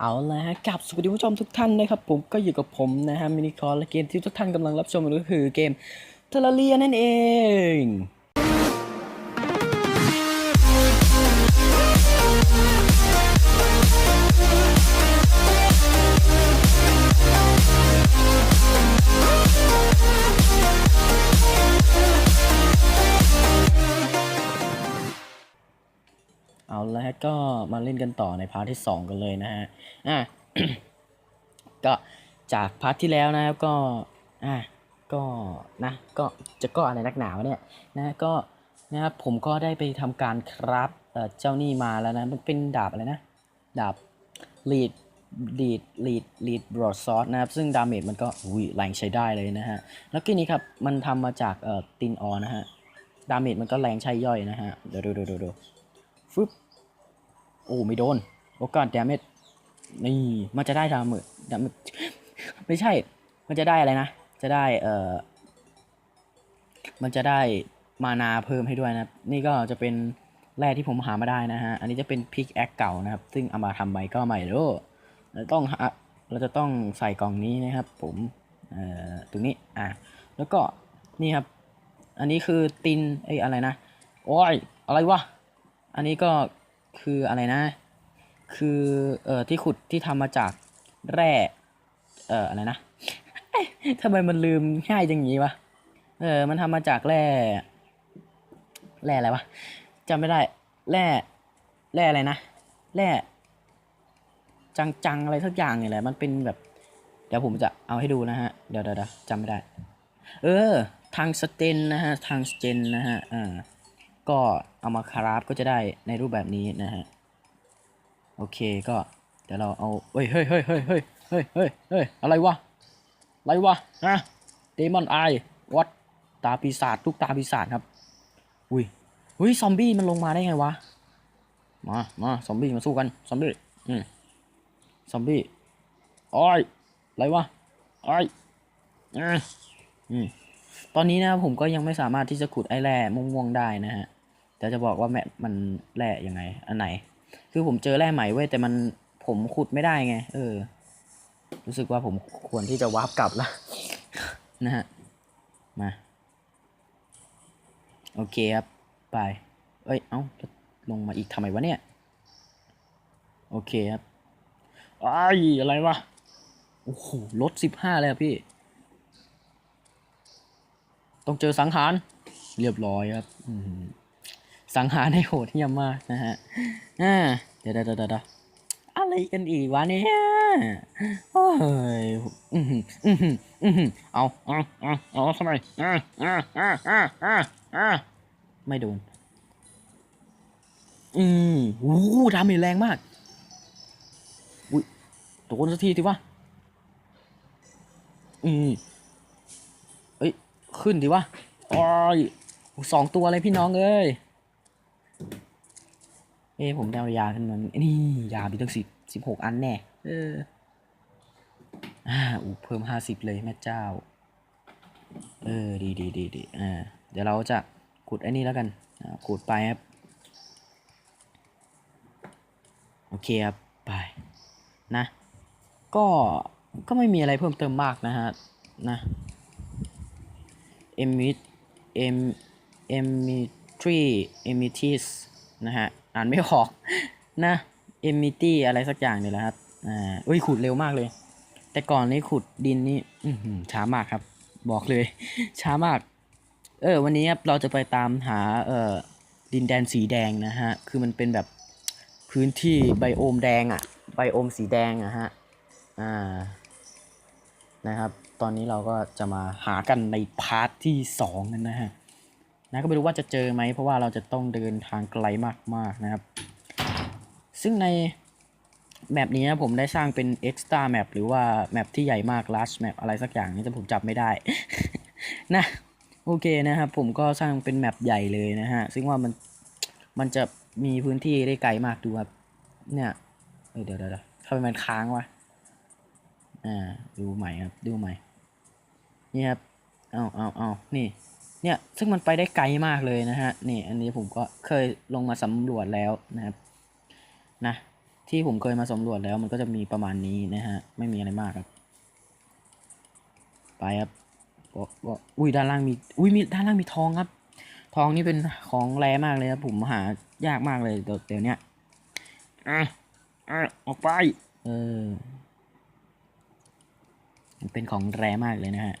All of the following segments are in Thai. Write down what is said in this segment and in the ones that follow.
เอาละฮะกับสวัสดีผู้ชมทุกท่านนะครับผมก็อยู่กับผมนะฮะมินิคอร์และเกมที่ทุกท่านกำลังรับชมก็คือเกมเทเลเรียนั่นเอง เอาละฮะก็มาเล่นกันต่อในพาร์ทที่ 2 กันเลยนะฮะ อะ ก็จากพาร์ทที่แล้วนะครับก็ อะ ก็นะ ก็จะก็อะไรนักหนาวเนี่ยนะก็นะครับผมก็ได้ไปทำการครับเจ้านี่มาแล้วนะมันเป็นดาบอะไรนะ ดาบ lead lead lead lead broadsword นะครับ ซึ่งดาเมจมันก็อุ้ยแรงใช้ได้เลยนะฮะ แล้วก็นี้ครับ มันทำมาจากเอ่อตินออนะฮะ ดาเมจมันก็แรงใช้ย่อยนะฮะ เดี๋ยวดูดูดูดูฟึบ โอ้ไม่โดน โอกาสดาเมจนี่มันจะได้ดาเมจดาเมจไม่ใช่ มันจะได้อะไรนะ จะได้เอ่อ มันจะได้มานาเพิ่มให้ด้วยนะ นี่ก็จะเป็นแร่ที่ผมหามาได้นะฮะ อันนี้จะเป็นพิกแอคเก่านะครับ ซึ่งเอามาทำใหม่ก็ใหม่รู้เราต้องเราจะต้องใส่กล่องนี้นะครับ ผมเอ่อตรงนี้ อะ แล้วก็นี่ครับ อันนี้คือตินเอ้อะไรนะ โอ้ย อะไรวะ อันนี้ก็ คืออะไรนะ คือเอ่อที่ขุดที่ทำมาจากแร่เอ่ออะไรนะทำไมมันลืมง่ายจังงี้วะเออมันทำมาจากแร่แร่อะไรวะจำไม่ได้แร่แร่อะไรนะแร่จังๆอะไรสักอย่างเนี่ยแหละมันเป็นแบบ เดี๋ยวผมจะเอาให้ดูนะฮะ เดี๋ยวเดี๋ยวเดี๋ยวจำไม่ได้ เออ ทางสเตนนะฮะ ทางสเตนนะฮะอ่า ก็เอามาคราฟก็จะได้ในรูปแบบนี้นะฮะ โอเคก็เดี๋ยวเราเอาเฮ้ยเฮ้ยเฮ้ยเฮ้ยเฮ้ยเฮ้ยเฮ้ยเฮ้ยอะไรวะ อะไรวะฮะเดมอนไอวัดตาปีศาจลูกตาปีศาจครับ อุ้ยอุ้ยซอมบี้มันลงมาได้ไงวะ มา มาซอมบี้มาสู้กัน ซอมบี้ อืมซอมบี้อ้อยอะไรวะอ้อยอืมอืมตอนนี้นะผมก็ยังไม่สามารถที่จะขุดไอแร่ม่วงๆได้นะฮะ แต่จะบอกว่าแมมันแร่ยังไง อันไหน คือผมเจอแร่ใหม่เว้ยแต่มันผมขุดไม่ได้ไง เออ รู้สึกว่าผมควรที่จะวาร์ปกลับละนะฮะ มา โอเคครับ ไป เอ้ย เอ้าแล้วลงมาอีกทำไมวะเนี่ย โอเคครับไอ้ายอะไรวะ โอ้โห ลดสิบห้าเลยพี่ ต้องเจอสังหาร เรียบร้อยครับ อืม สังหารให้โหดเหี้ยมมากนะฮะอ่าเดี๋ยวเดี๋ยวเดี๋ยวอะไรกันอีกวะเนี่ยโอ้ยอือหืออือหืออือหือเอาเอาเอาเอาทำไมอ่าอ่าอ่าอ่าอ่าไม่โดน อืมโอ้โหดาเมจแรงมาก อุ้ยโดนสักทีสิวะ อืมเอ้ย ขึ้นดิวะอ้ยสองตัวเลยพี่น้องเอ้ย เอ้ผมได้ายาขึ้นมานี่ยามีตั้งสิบสิบหกอันแน่เอออ่าอูเพิ่มห้าสิบเลยแม่เจ้า เออดีดีดีดีอ่าเดี๋ยวเราจะขุดไอ้นี่แล้วกันขุดไปครับ โอเคครับ ไป นะ ก็ก็ไม่มีอะไรเพิ่มเติมมากนะฮะ นะเอมิเอมเอมิทรีเอมิทิสนะฮะ อ่านไม่ออกนะเอมิตี้อะไรสักอย่างเนี่ยแหละครับอ่าเอ้ยขุดเร็วมากเลย แต่ก่อนนี้ขุดดินนี่อืช้ามากครับ บอกเลย ช้ามาก เออ วันนี้ครับเราจะไปตามหาเอ่อดินแดนสีแดงนะฮะ คือมันเป็นแบบพื้นที่ไบโอมแดงอะไบโอมสีแดงอะฮะ อ่า นะครับ ตอนนี้เราก็จะมาหากันในพาร์ทที่สองกันนะฮะ นะก็ไม่รู้ว่าจะเจอไหมเพราะว่าเราจะต้องเดินทางไกลมากๆนะครับ ซึ่งในแมปนี้นะผมได้สร้างเป็น extra map หรือว่าแมปที่ใหญ่มาก large map อะไรสักอย่างนี้แต่ผมจับไม่ได้ นะโอเคนะครับผมก็สร้างเป็นแมปใหญ่เลยนะฮะ ซึ่งว่ามันมันจะมีพื้นที่ได้ไกลมากดูครับ เนี่ยเดี๋ยวเดี๋ยวเดี๋ยวทำไมมันค้างวะอ่าดูใหม่ครับดูใหม่ นี่ครับ เอาเอาเอานี่ เนี่ย ซึ่งมันไปได้ไกลมากเลยนะฮะ นี่อันนี้ผมก็เคยลงมาสำรวจแล้วนะครับ นะ ที่ผมเคยมาสำรวจแล้วมันก็จะมีประมาณนี้นะฮะ ไม่มีอะไรมากครับ ไปครับก็ก็อุ้ยด้านล่างมี อุ้ยมีด้านล่างมีทองครับ ทองนี่เป็นของแร่มากเลยครับผมหายากมากเลยเดี๋ยวเนี้ยอะอะออกไป เออ เป็นของแร่มากเลยนะฮะ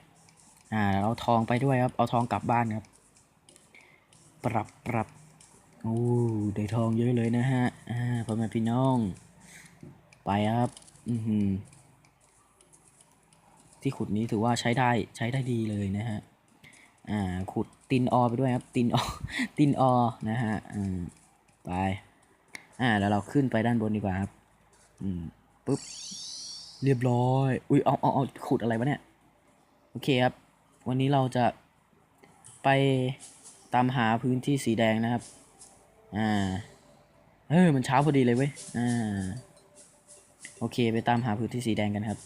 อ่าเราทองไปด้วยครับ เอาทองกลับบ้านครับ ปรับปรับโอ้ได้ทองเยอะเลยนะฮะ อ่าพ่อแม่พี่น้อง ไปครับ อือหือที่ขุดนี้ถือว่าใช้ได้ใช้ได้ดีเลยนะฮะ อ่า ขุดตินออไปด้วยครับ ตินออตินออนะฮะ อืมไป อ่า แล้วเราขึ้นไปด้านบนดีกว่าครับ อืมปุ๊บ เรียบร้อย อุ้ยเอาเอาเอาขุดอะไรวะเนี่ย โอเคครับ วันนี้เราจะไปตามหาพื้นที่สีแดงนะครับ อ่า เออ มันเช้าพอดีเลยเว้ย อ่า โอเค ไปตามหาพื้นที่สีแดงกันครับ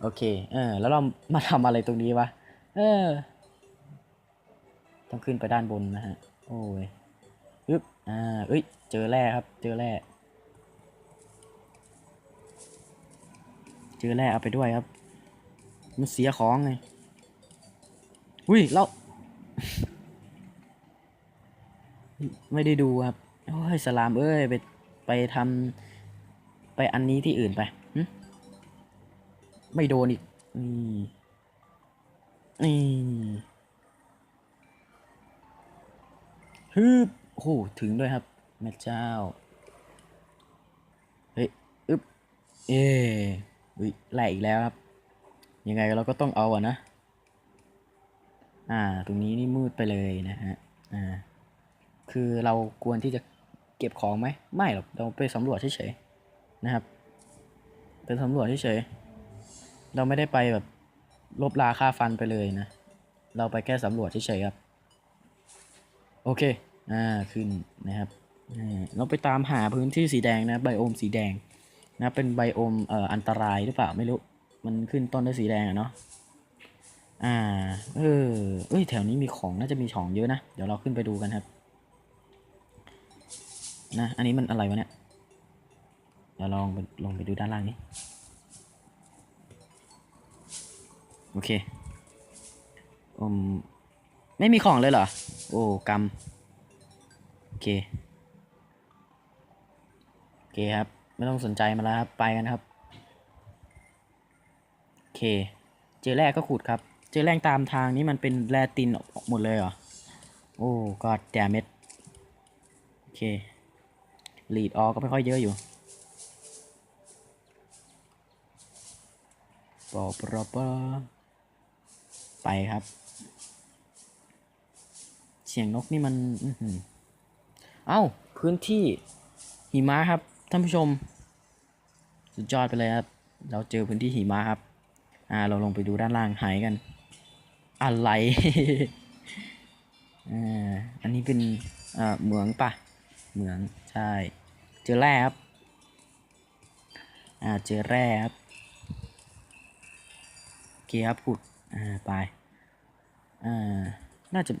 โอเค เออ แล้วเรามาทำอะไรตรงนี้วะ เออ ต้องขึ้นไปด้านบนนะฮะ โอ้ยปึ๊บอ่า เอ้ย เจอแร่ครับ เจอแร่ เจอแร่เอาไปด้วยครับ มันเสียของไงอุ้ยเรา ไม่ได้ดูครับ โอ้ยสลามเอ้ย ไปไปทำไปอันนี้ที่อื่นไป ไม่โดนอีก นี่นี่ฮึบโอ้โหถึงด้วยครับ แม่เจ้า เฮ้ย อึ๊บ เอ้อุ้ยแหลอีกแล้วครับ ยังไงเราก็ต้องเอาอะนะ อ่า ตรงนี้นี่มืดไปเลยนะฮะ อ่า คือเราควรที่จะเก็บของไหม ไม่หรอก เราไปสำรวจเฉยๆนะครับเป็นสำรวจเฉยๆ เราไม่ได้ไปแบบลบลาค่าฟันไปเลยนะ เราไปแค่สำรวจเฉยๆครับ โอเค อ่า ขึ้นนะครับอ่าเราไปตามหาพื้นที่สีแดงนะ ไบโอมสีแดงนะ เป็นไบโอมเอ่ออันตรายหรือเปล่าไม่รู้ มันขึ้นต้นด้วยสีแดงอะเนาะอ่า เออ เอ้ย แถวนี้มีของน่าจะมีของเยอะนะ เดี๋ยวเราขึ้นไปดูกันครับ นะ อันนี้มันอะไรวะเนี่ย เดี๋ยวลองไปลงไปดูด้านล่างนี้ โอเคอืมไม่มีของเลยเหรอ โอ้กำโอเค โอเคครับ ไม่ต้องสนใจมาแล้วครับ ไปกันครับ เค เจอแร่ก็ขุดครับ เจอแร่ตามทางนี้มันเป็นแร่ตินหมดเลยเหรอ โอ้ก็แดมเม็ดโอเคลีดออก็ไม่ค่อยเยอะอยู่ปอปรปอไปครับ เสียงนกนี่มันอื้อหือเอ้า พื้นที่หิมะครับ ท่านผู้ชม สุดยอดไปเลยครับ เราเจอพื้นที่หิมะครับ อ่าเราลงไปดูด้านล่างหายกัน อะไรอ่าอันนี้เป็นอ่าเหมืองปะเหมืองใช่เจอแร่ครับอ่าเจอแร่ครับโอเคครับขุดอ่าไปอ่าน่าจะ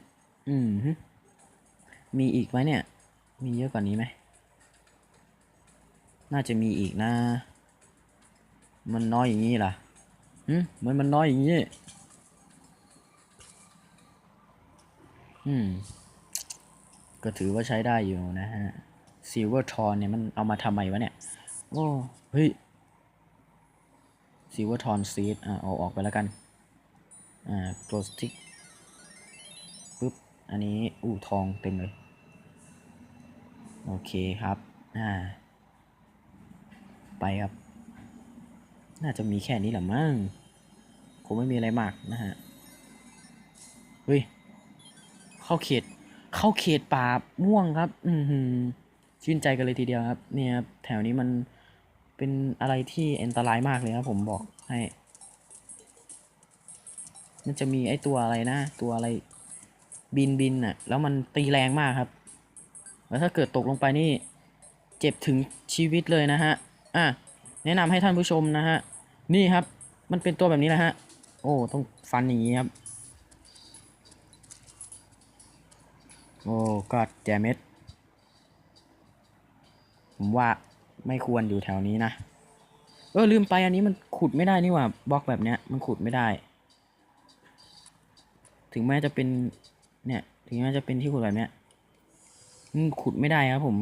อืมมีอีกไหมเนี่ย มีเยอะกว่านี้ไหมน่าจะมีอีกนะ มันน้อยอย่างนี้ล่ะ หืมมันมันน้อยอย่างนี้ อืม ก็ถือว่าใช้ได้อยู่นะฮะซิลเวอร์ทอนเนี่ยมันเอามาทำไมวะเนี่ย โอ้เฮ้ยซิลเวอร์ทอนซีดอ่าเอาออกไปแล้วกัน อ่าโกลสติกปุ๊บ อันนี้ อู้ทองเต็มเลย โอเคครับ อ่า ไปครับ น่าจะมีแค่นี้แหละมั้งคงไม่มีอะไรมากนะฮะเฮ้ยเข้าเขต เข้าเขตป่าม่วงครับ อือหือชื่นใจกันเลยทีเดียวครับ เนี่ยแถวนี้มันเป็นอะไรที่อันตรายมากเลยครับผมบอกให้มันจะมีไอตัวอะไรนะ ตัวอะไรบินบินน่ะแล้วมันตีแรงมากครับ แล้วถ้าเกิดตกลงไปนี่ เจ็บถึงชีวิตเลยนะฮะ อะ แนะนำให้ท่านผู้ชมนะฮะ นี่ครับ มันเป็นตัวแบบนี้นะฮะ โอ้ ต้องฟันอย่างนี้ครับ โอ้กอดแจเม็ด ผมว่าไม่ควรอยู่แถวนี้นะ เออลืมไปอันนี้มันขุดไม่ได้นี่หว่าบล็อกแบบเนี้ย มันขุดไม่ได้ ถึงแม้จะเป็นเนี่ย ถึงแม้จะเป็นที่ขุดแบบเนี้ยมันขุดไม่ได้ครับผม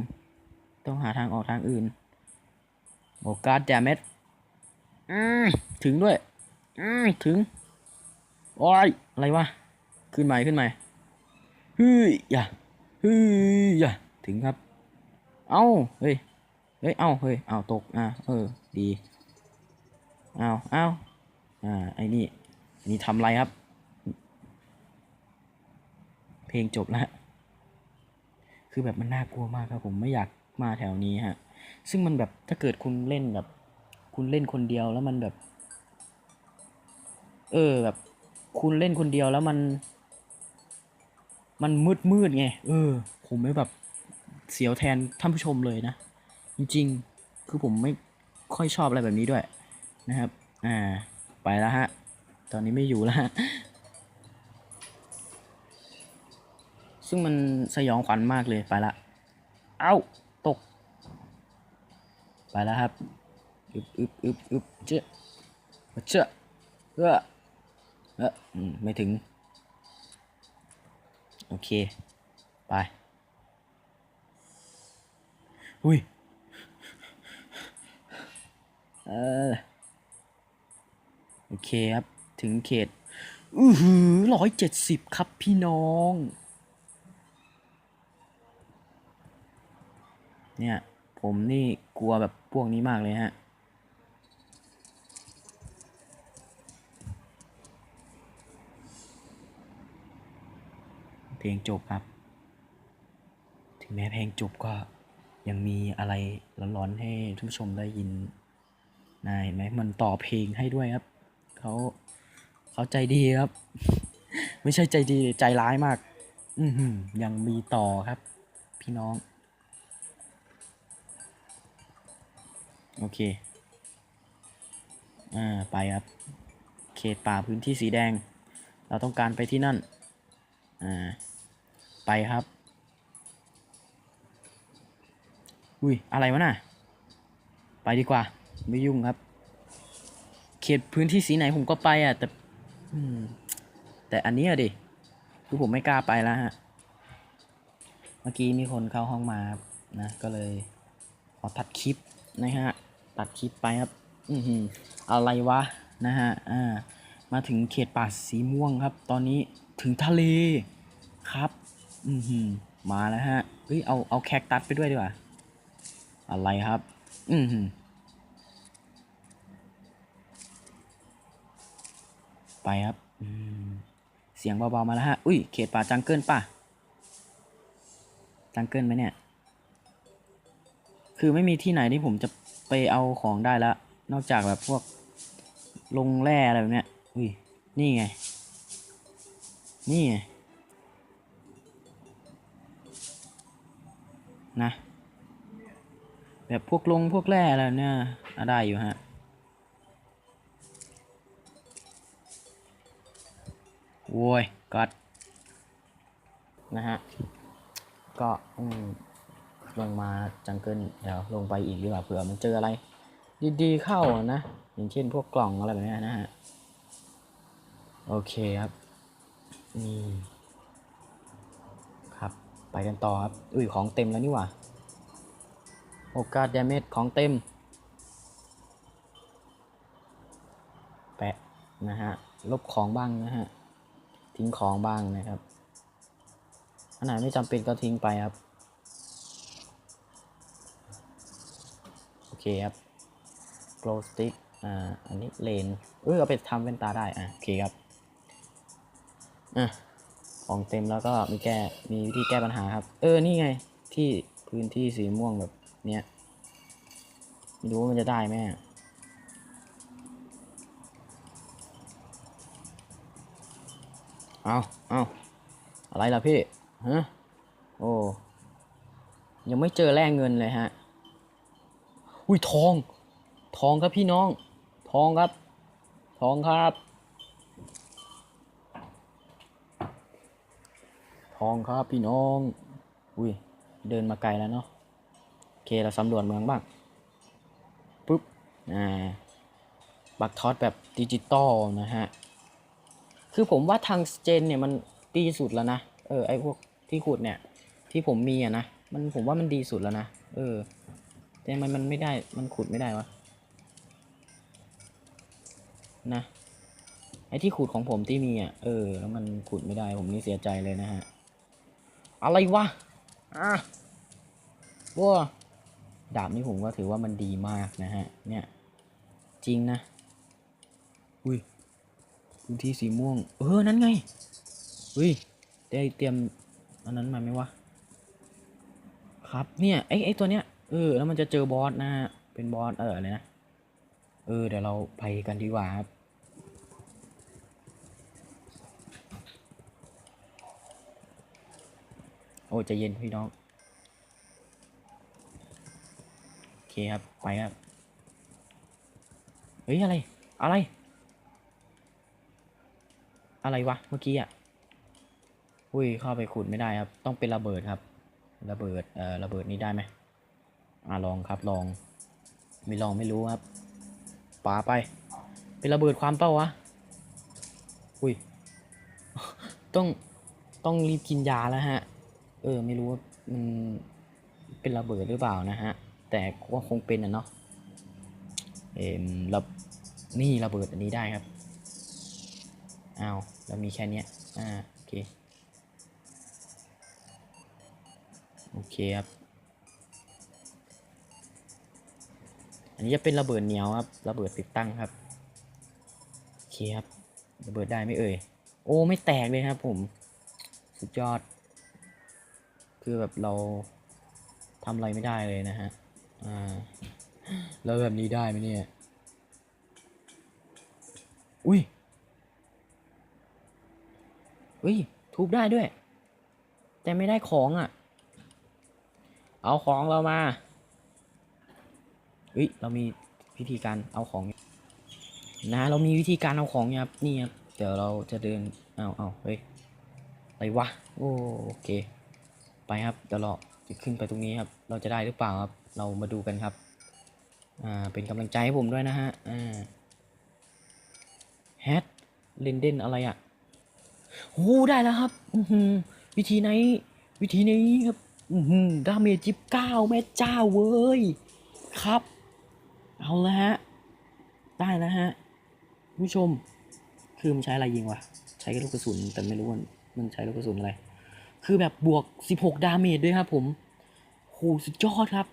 ต้องหาทางออกทางอื่น โอ้การ์ดแดมเมจ อืมถึงด้วย อืมถึง โอ้ย อะไรวะ ขึ้นใหม่ขึ้นใหม่ฮ้ยอย่าฮ้ยอย่าถึงครับ เอ้า เฮ้ย เฮ้ย เอ้า เฮ้ย เอ้า ตก อะ เออ ดี เอ้า เอ้า อ่า ไอ้นี่นี่ทำไรครับ เพลงจบแล้วคือแบบมันน่ากลัวมากครับผมไม่อยากมาแถวนี้ฮะ ซึ่งมันแบบถ้าเกิดคุณเล่นแบบ คุณเล่นคนเดียวแล้วมันแบบ เออแบบ คุณเล่นคนเดียวแล้วมัน มันมืดมืดไง เออ ผมไม่แบบเสียวแทนท่านผู้ชมเลยนะ จริงๆ คือผมไม่ค่อยชอบอะไรแบบนี้ด้วยนะครับ อ่า ไปแล้วฮะ ตอนนี้ไม่อยู่แล้วฮะ ซึ่งมันสยองขวัญมากเลยไปละ เอ้า ตก ไปแล้วครับ อึบอึบอึบอึบเจ๊ะเจ๊ะเออเอออืมไม่ถึง โอเค ไปอุ้ยเออโอเคครับ ถึงเขต อือหือร้อยเจ็ดสิบครับพี่น้อง เนี่ย ผมนี่กลัวแบบพวกนี้มากเลยฮะ เพลงจบครับ ถึงแม้เพลงจบก็ยังมีอะไรร้อนๆให้ท่านผู้ชมได้ยินนะเห็นไหมมันต่อเพลงให้ด้วยครับเขาเขาใจดีครับ ไม่ใช่ใจดีใจร้ายมาก อืยังมีต่อครับ พี่น้อง โอเค อ่า ไปครับ เขตป่าพื้นที่สีแดง เราต้องการไปที่นั่น อ่า ไปครับ อุ้ย อะไรวะน่ะ ไปดีกว่า ไม่ยุ่งครับ เขตพื้นที่สีไหนผมก็ไปอะ แต่อืมแต่อันนี้อะดิ คือผมไม่กล้าไปแล้วฮะ เมื่อกี้มีคนเข้าห้องมาครับนะ ก็เลยขอตัดคลิปนะฮะ ตัดคลิปไปครับ อือหืออะไรวะนะฮะ อ่า มาถึงเขตป่าสีม่วงครับ ตอนนี้ถึงทะเลครับ อือหือมาแล้วฮะเฮ้ยเอาเอาแคคตัสไปด้วยดีกว่า อะไรครับ อือหือไปครับอืมเสียงเบาๆมาแล้วฮะ อุ้ย เขตป่าจังเกิลป่ะ จังเกิลไหมเนี่ย คือไม่มีที่ไหนที่ผมจะไปเอาของได้แล้วนอกจากแบบพวก ลงแร่อะไรแบบเนี้ย อุ้ย นี่ไง นี่ไง นะ แบบพวกลงพวกแร่อะไรเนี่ยได้อยู่ฮะโว้ยกัดนะฮะ ก็ลงมาจังเกิลเดี๋ยวลงไปอีกดีกว่าเผื่อมันเจออะไร ดีๆเข้านะ อย่างเช่นพวกกล่องอะไรแบบนี้นะฮะ โอเคครับนี่ ไปกันต่อครับ อุ้ยของเต็มแล้วนี่หว่า โอกาสดาเมจของเต็ม แปะนะฮะ ลบของบ้างนะฮะ ทิ้งของบ้างนะครับ อันไหนไม่จำเป็นก็ทิ้งไปครับ โอเคครับ glow stick อ่า อันนี้เลน เออเอาไปทำแว่นตาได้ อะ โอเคครับ อะ ของเต็มแล้วก็มีแก้มีวิธีแก้ปัญหาครับ เออนี่ไงที่พื้นที่สีม่วงแบบเนี้ยไม่รู้ว่ามันจะได้ไหมเอาเอาอะไรล่ะพี่ฮะโอ้ยังไม่เจอแร่เงินเลยฮะอุ้ยทอง ทองครับพี่น้อง ทองครับ ทองครับ องครับพี่น้อง อุ้ย เดินมาไกลแล้วเนาะ โอเค เราสำรวจเมืองบ้าง ปุ๊บ อ่า บักทอดแบบดิจิตอลนะฮะ คือผมว่าทางเจนเนี่ยมันดีสุดแล้วนะ เออ ไอพวกที่ขุดเนี่ย ที่ผมมีอะนะ มันผมว่ามันดีสุดแล้วนะ เออ แต่มันมันไม่ได้ มันขุดไม่ได้วะ นะไอที่ขุดของผมที่มีอะ เออ แล้วมันขุดไม่ได้ ผมนี่เสียใจเลยนะฮะ อะไรวะอะว้าดาบนี่ผมก็ถือว่ามันดีมากนะฮะ เนี่ย จริงนะ อุ้ยพื้นที่สีม่วง เออ นั่นไง อุ้ย ได้เตรียม อันนั้นมาไหมวะ ครับ เนี่ย ไอไอตัวเนี้ย เออ แล้วมันจะเจอบอสนะฮะ เป็นบอส เอออะไรนะ เออ เดี๋ยวเราไปกันดีกว่าครับ โอ้ใจะเย็นพี่น้อง โอเคครับ ไปครับ เฮ้ย อะไร อะไร อะไรวะ เมื่อกี้อะอุ้ย เข้าไปขุดไม่ได้ครับ ต้องเป็นระเบิดครับ ระเบิด เอ่อ ระเบิดนี้ได้ไหมอ่าลองครับ ลอง ไม่ลองไม่รู้ครับปาไป เป็นระเบิดความเป้าวะ อุ้ย ต้อง ต้องรีบกินยาแล้วฮะ เออ ไม่รู้ว่ามันเป็นระเบิดหรือเปล่านะฮะ แต่ว่าคงเป็นนะเนาะเอ็มระนี่ระเบิดอันนี้ได้ครับอ้าวเรามีแค่เนี้ยอ่าโอเคโอเคครับอันนี้จะเป็นระเบิดเหนียวครับระเบิดติดตั้งครับโอเคครับระเบิดได้ไม่เอ่ยโอ้ไม่แตกเลยครับผม สุดยอด คือแบบเราทำอะไรไม่ได้เลยนะฮะ อ่า แล้วแบบนี้ได้ไหมเนี่ย อุ้ย อุ้ย ทุบได้ด้วย แต่ไม่ได้ของอะ เอาของเรามา อุ้ย เรามีวิธีการเอาของ นะ เรามีวิธีการเอาของเนี่ยครับ นี่ครับ เดี๋ยวเราจะเดิน เอาเอาเฮ้ย อะไรวะ โอโอเค ไปครับเดี๋ยวเราจะขึ้นไปตรงนี้ครับ เราจะได้หรือเปล่าครับ เรามาดูกันครับ อ่า เป็นกำลังใจให้ผมด้วยนะฮะ อ่าแฮทเลนเดนอะไรอะโอ้ได้แล้วครับอืวิธีไหน วิธีนี้ครับอืดาเมจิบเก้าแม่เจ้าเว้ย ครับ เอาละฮะ ได้แล้วฮะ ผู้ชม คือมันใช้อะไรยิงวะ ใช้ลูกกระสุนแต่ไม่รู้ว่ามันใช้ลูกกระสุนอะไร คือแบบบวก 16 ดาเมจด้วยครับผมโหสุดยอดครับ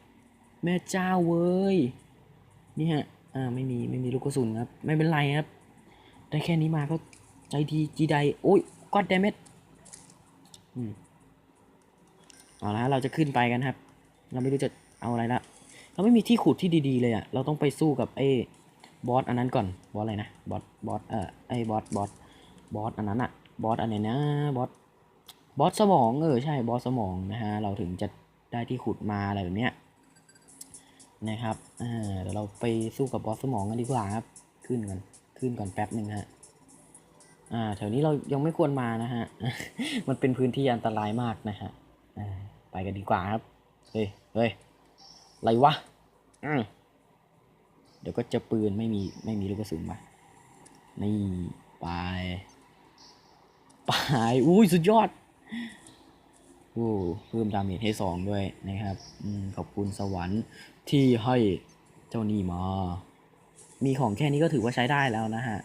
แม่เจ้าเว้ย นี่ฮะ อ่า ไม่มี ไม่มีลูกกระสุนครับ ไม่เป็นไรครับ ได้แค่นี้มาก็ใจดีจีใด โอ้ยก็อดเดเมจอืมเอาละเราจะขึ้นไปกันครับ เราไม่รู้จะเอาอะไรละเราไม่มีที่ขุดที่ดีๆเลยอะ่ะ เราต้องไปสู้กับไอ้บอสอันนั้นก่อน บอสอะไรนะ บอส บอส เอ่อ ไอ้บอส บอส บอสอันนั้นอะบอสอันไหนนะ บอส บอสสมองเออใช่บอสสมองนะฮะเราถึงจะได้ที่ขุดมาอะไรแบบเนี้ยนะครับอ่าเดี๋ยวเราไปสู้กับบอสสมองกันดีกว่าครับขึ้นก่อนขึ้นก่อนแป๊บหนึ่งฮะอ่าแถวนี้เรายังไม่ควรมานะฮะมันเป็นพื้นที่อันตรายมากนะฮะอ่าไปกันดีกว่าครับเฮ้ยเฮ้ยอะไรวะอืมเดี๋ยวก็จะปืนไม่มีไม่มีลูกกระสุนมานี่ไปไปอุ้ยสุดยอด โอ้เพิ่มดาเมจให้สองด้วยนะครับอขอบคุณสวรรค์ที่ให้เจ้านี่มา มีของแค่นี้ก็ถือว่าใช้ได้แล้วนะฮะ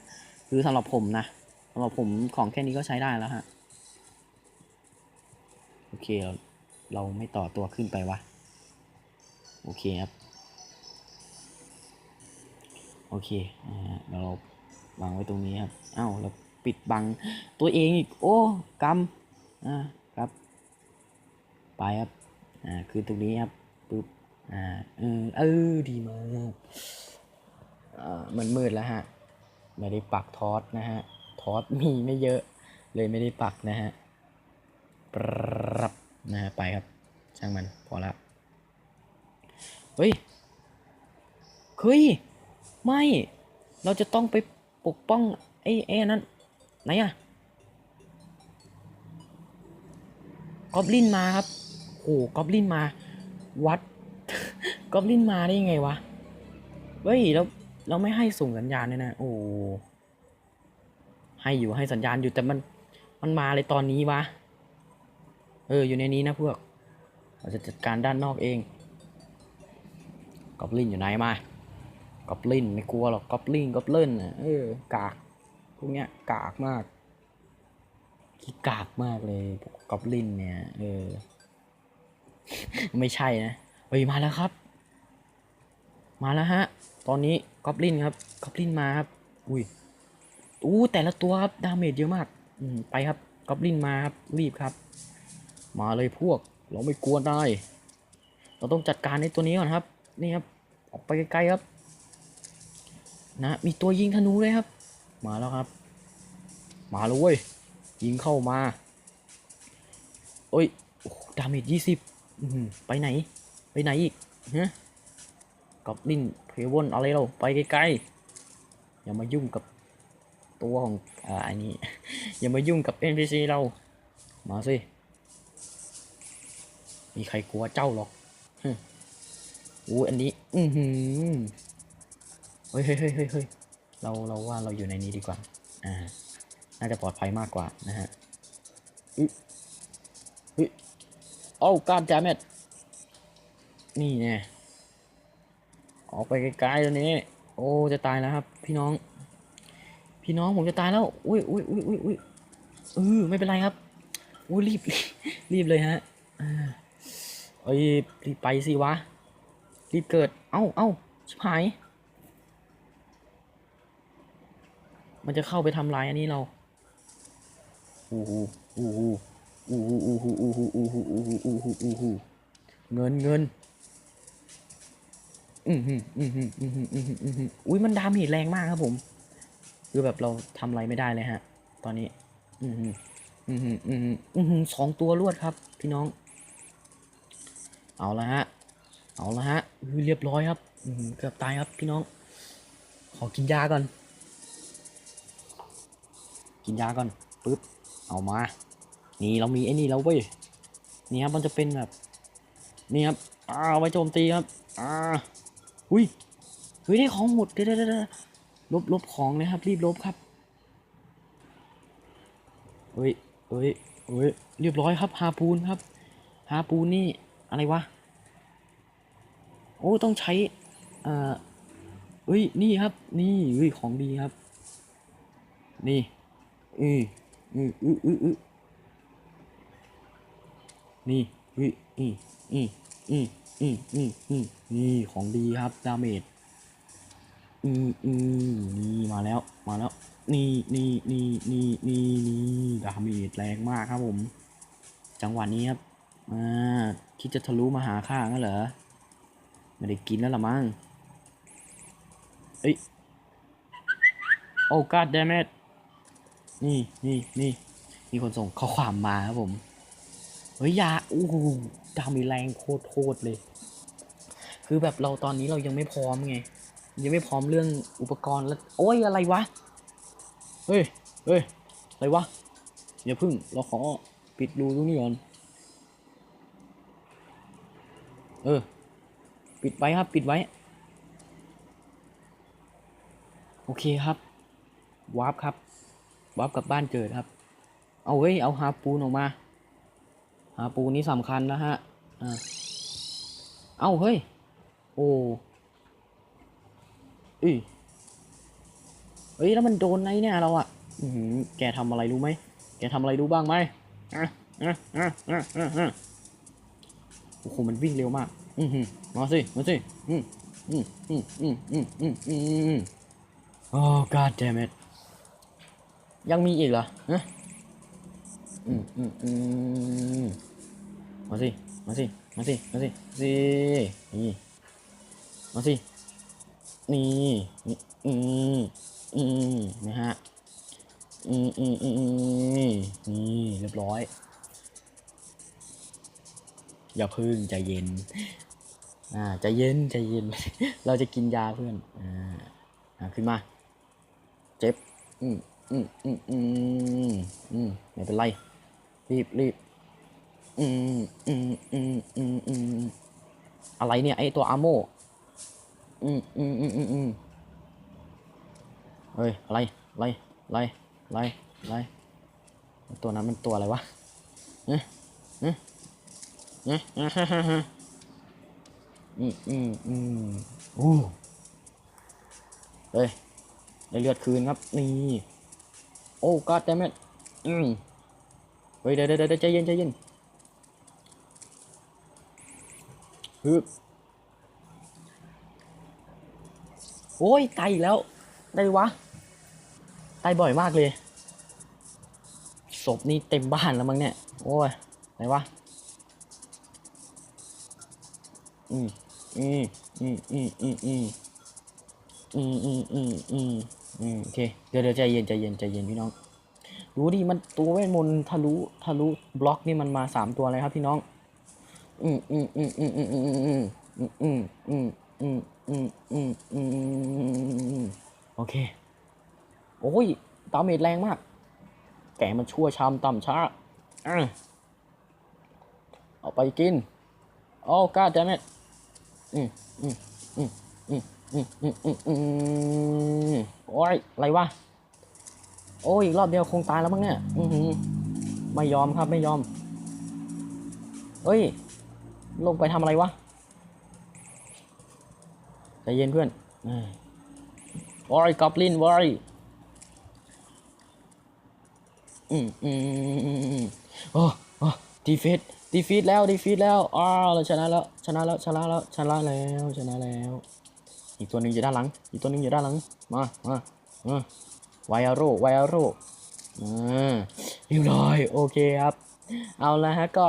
คือสำหรับผมนะสำหรับผมของแค่นี้ก็ใช้ได้แล้วฮะ โอเค เราเราไม่ต่อตัวขึ้นไปวะ โอเคครับ โอเคเดี๋ยวเราวางไว้ตรงนี้ครับ อ้าวเราปิดบังตัวเองอีก โอ้กำ อ่าครับ ไปครับ อ่า คือตรงนี้ครับ ปึ๊บ อ่า เออ เออ ดีมากอ่ามันมืดแล้วฮะ ไม่ได้ปักทอสนะฮะ ทอสมีไม่เยอะ เลยไม่ได้ปักนะฮะปรับนะฮะ ไปครับ ช่างมัน พอละ เฮ้ย เฮ้ย ไม่ เราจะต้องไปปกป้องไอ้ไอ้นนั้น ไหนอะ กอบลินมาครับโอ้กอบลินมา วัดกอบลินมาได้ยังไงวะเฮ้ยแล้วเราไม่ให้ส่งสัญญาณเลยนะ โอ้ให้อยู่ให้สัญญาณอยู่แต่มันมันมาเลยตอนนี้วะเอออยู่ในนี้นะพวกเราจะจัดการด้านนอกเองกอบลินอยู่ไหนมากอบลินไม่กลัวหรอกกอบลินกอบลินเออกากพวกเนี้ยกากมาก ขี้กากมากเลยกอบลินเนี่ยเออ ไม่ใช่นะเฮ้ยมาแล้วครับ มาแล้วฮะ ตอนนี้กอบลินครับกอบลินมาครับ อุ้ยอู้แต่ละตัวครับดาเมจเยอะมากอืมไปครับกอบลินมาครับรีบครับ มาเลยพวก เราไม่กลัวได้ เราต้องจัดการในตัวนี้ก่อนครับ นี่ครับ ออกไปไกลๆครับ นะ มีตัวยิงธนูเลยครับ มาแล้วครับ มาแล้วเว้ย ยิงเข้ามา โอ้ยดาเมจยี่สิบไปไหน ไปไหนอีกฮะกอบลินเพลวนอะไรเราไปไกลๆ อย่ามายุ่งกับตัวของอ่าอันนี้ อย่ามายุ่งกับ NPC เรา มาสิ มีใครกลัวเจ้าหรอกฮึโอ้อันนี้ อือหือเฮ้ยเฮ้ยเฮ้ยเฮ้ยเราเราว่าเราอยู่ในนี้ดีกว่า อ่า น่าจะปลอดภัยมากกว่านะฮะอุ๊ยอุ๊ยโอ้การจาเม็ดนี่ไงออกไปไกลๆตัวนี้ โอ้จะตายแล้วครับ พี่น้อง พี่น้องผมจะตายแล้วอุ้ยอุ้ยอุ้ยอุ้ยอุ้ยเออไม่เป็นไรครับอุ้ยรีบรีบเลยฮะอ่าเอ้ยรีบไปสิวะรีบเกิด เอ้าเอ้าชิบหาย มันจะเข้าไปทำลายอันนี้เรา อู้หูอู้หูอู้หูอู้หูอู้หูอู้หูอู้หูอู้หูอู้หูเงินเงินอืมฮึอืมฮึอืมฮึอืมฮึอืมฮึอุ้ยมันดาเมจแรงมากครับผม คือแบบเราทำอะไรไม่ได้เลยฮะ ตอนนี้ อืมฮึอืมฮึอืมฮึอืมฮึสองตัวรวดครับ พี่น้อง เอาละฮะ เอาละฮะอุ้ยเรียบร้อยครับอืมเกือบตายครับพี่น้อง ขอกินยาก่อน กินยาก่อนปึ๊บ เอามา นี่เรามีไอ้นี่แล้วเว้ย นี่ครับมันจะเป็นแบบ นี่ครับ อ่าไว้โจมตีครับ อ่า อุ้ยเฮ้ยได้ของหมดเดี๋ยวเดี๋ยวเดี๋ยวลบลบของเลยครับ รีบลบครับเฮ้ยเฮ้ยเฮ้ย เรียบร้อยครับ ฮาปูนครับ ฮาปูนนี่อะไรวะ โอ้ ต้องใช้เอ่อเฮ้ย นี่ครับ นี่เฮ้ย ของดีครับ นี่อือ อืออืออืออือนี่อืออืออืออืออืออืออือนี่ของดีครับดาเมจอืออือนี่มาแล้วมาแล้ว นี่นี่นี่นี่นี่นี่ดาเมจแรงมากครับผม จังหวะนี้ครับอ่าคิดจะทะลุมาหาข้างั้นเหรอไม่ได้กินแล้วละมั้งเอ้ยโอ้ก d ด a m n it นี่นี่นี่มีคนส่งข้อความมาครับผมเฮ้ยยาอู้หูดามีแรงโคตรโคตรเลย คือแบบเราตอนนี้เรายังไม่พร้อมไง ยังไม่พร้อมเรื่องอุปกรณ์แล้วโอ้ยอะไรวะ เฮ้ยเฮ้ยอะไรวะอย่าพึ่งเราขอปิดรูตรงนี้ก่อน เออ ปิดไว้ครับ ปิดไว้ โอเคครับ วาร์ปครับ วาร์ปกลับบ้านเกิดครับ เอาเว้ย เอาฮาปูนออกมาฮาปูนี่สำคัญนะฮะอ่าเอาเฮ้ย โอ้อุ้ยเฮ้ย แล้วมันโดนไงเนี่ยเราอะอือหือแกทำอะไรรู้ไหม แกทำอะไรรู้บ้างไหมอะอะอะอะอะอะโอ้โห มันวิ่งเร็วมาก อือหือมาสิ มาสิ อืมอืมอืมอืมอืมอืมอืมอืมโอ้ god damn it ยังมีอีกเหรอฮะอืมอืมอืมมาสิ มาสิ มาสิ มาสิสินี่ มาสิ นี่ นี่อืมอืมนะฮะ อืมอืมอืมอืมนี่เรียบร้อย อย่าพึ่งใจเย็น อ่าใจเย็นใจเย็น เราจะกินยาเพื่อน อ่าอ่าขึ้นมา เจ็บ อืม อืมอืมอืมอืมไม่เป็นไร รีบรีบอืมอืมอืมอืมอืมอะไรเนี่ยไอตัวอาโมอืมอืมอืมอืมอืมเฮ้ยอะไรอะไรอะไรอะไรอะไรตัวนั้นมันตัวอะไรวะเอ๊ะเอ๊ะเอ๊ะเอ๊ะฮ่าฮ่าฮ่าอืมอืมอืมโอ้เฮ้ยได้เลือดคืนครับนี่ อ้ก็แต่แม่อืมเฮ้ยเดี๋ยวเดี๋ยวเดี๋ยวใจเย็นใจเย็นฮึบโอ้ยตายอีกแล้ว ได้วะตายบ่อยมากเลย ศพนี่เต็มบ้านแล้วมั้งเนี่ย โอ้ย ไหนวะ อืมอืมอืมอืมอืมอืมอืมอืมอืม อืมโอเค เดี๋ยวเดี๋ยวใจเย็นใจเย็นใจเย็นพี่น้อง ดูดิมันตัวเวทมนต์ทะลุทะลุบล็อกนี่มันมาสามตัวเลยครับพี่น้อง อืมอืมอืมอืมอืมอืมอืมอืมอืมอืมอืมอืมอืมอืมอืมโอเค โอ้ยดาเมจแรงมาก แกมันชั่วชามต่ำช้าเอาไปกิน โอ้ก้าแดม it อืมอืมอืมอืมอืมอืมอืมอืม โอ้ยอะไรวะ โอ้ยอีกรอบเดียวคงตายแล้วมั้งเนี่ยอือไม่ยอมครับไม่ยอม เฮ้ย ลงไปทำอะไรวะใจเย็นเพื่อนอ่าวอร์กอบลินวอร์อืมอืมอืมอืมอืมโอ้โอ้ดีฟีดดีฟีดแล้วดีฟีดแล้วอ้าวเราชนะแล้วชนะแล้วชนะแล้วชนะแล้วชนะแล้ว อีกตัวหนึ่งอยู่ด้านหลัง อีกตัวหนึ่งอยู่ด้านหลัง มา มามาไวอาโรไวอาโรอ่าเรียบร้อยโอเคครับ เอาละฮะก็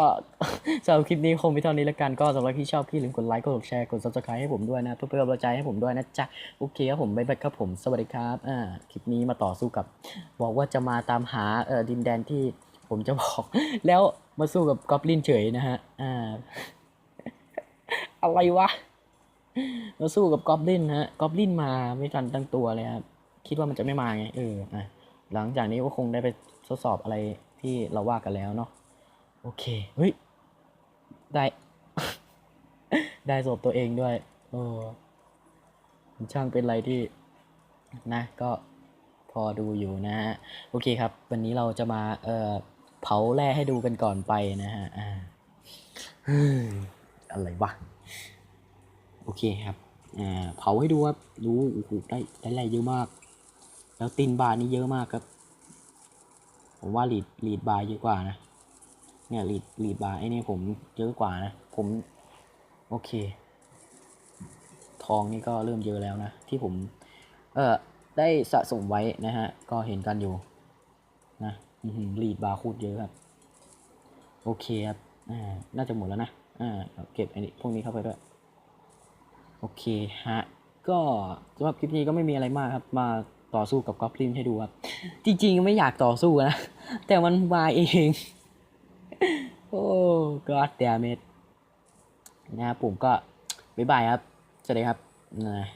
สำหรับคลิปนี้คงมีเท่านี้แล้วกันก็สำหรับที่ชอบพี่ลืมกดไลค์กดแชร์กด subscribe ให้ผมด้วยนะเพื่อเป็นกำลังใจให้ผมด้วยนะจ๊ะโอเคครับผมบ๊ายบายครับผมสวัสดีครับอ่าคลิปนี้มาต่อสู้กับ บอกว่าจะมาตามหาเอ่อดินแดนที่ผมจะบอก แล้วมาสู้กับกอบลินเฉยนะฮะอ่าอะไรวะ มาสู้กับกอบลินฮะกอบลินมาไม่ทันตั้งตัวเลยครับคิดว่ามันจะไม่มาไงเอออะหลังจากนี้ก็คงได้ไปทดสอบอะไรที่เราว่ากันแล้วเนาะโอเคเฮ้ยได้ ได้ศพตัวเองด้วยโอ้มันช่างเป็นอะไรที่นะก็พอดูอยู่นะฮะโอเคครับ วันนี้เราจะมาเอ่อเผาแร่ให้ดูกันก่อนไปนะฮะอ่าอะไรวะ โอเคครับอ่าเผาให้ดูครับดูโอ้โหได้ได้แร่เยอะมาก แล้วตีนบาร์นี่เยอะมากครับผมว่าลีดลีดบาร์เยอะกว่านะเนี่ยลีดลีดบาร์ไอ้นี่ผมเยอะกว่านะผมโอเค ทองนี่ก็เริ่มเยอะแล้วนะ ที่ผม เออได้สะสมไว้นะฮะ ก็เห็นกันอยู่นะหลีดบาร์คูดเยอะครับ โอเคครับ อ่า น่าจะหมดแล้วนะ อ่า เก็บไอ้นี่พวกนี้เข้าไปด้วย โอเคฮะ ก็สำหรับคลิปนี้ก็ไม่มีอะไรมากครับ มาต่อสู้กับกอบลินให้ดูครับ จริงๆ ไม่อยากต่อสู้นะ แต่มันมาเอง โอ้ god damn it นะครับผมก็บ๊ายบายครับ สวัสดีครับนะ